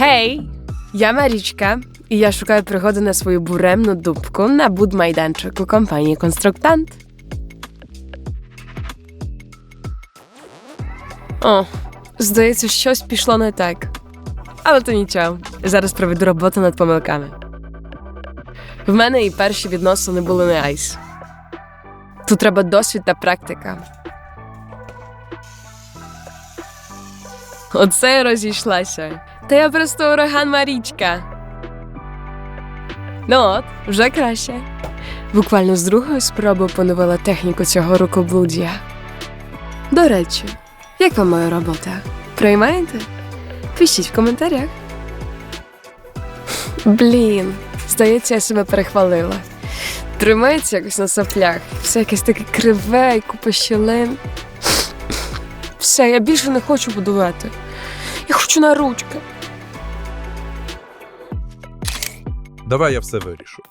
Hej, ja Marічka і я шукаю пригоди на свою буремну дубку на будмайданчику компанії Конструктант. О, здається, щось пішло не так. Але то нічого. Зараз проведу роботу над помилками. В мене і перші відносини були не айс. Тут треба досвід та практика. Оце розійшлася. Та я просто ураган Марічка. Ну от, вже краще. Буквально з другої спроби поновила техніку цього рукоблуддя. До речі, як вам моя робота? Приймаєте? Пишіть в коментарях. Блін, здається, я себе перехвалила. Тримається якось на соплях. Все якесь таке криве і купа щілин. Все, я більше не хочу будувати. Я хочу на ручки. Давай я все вирішу.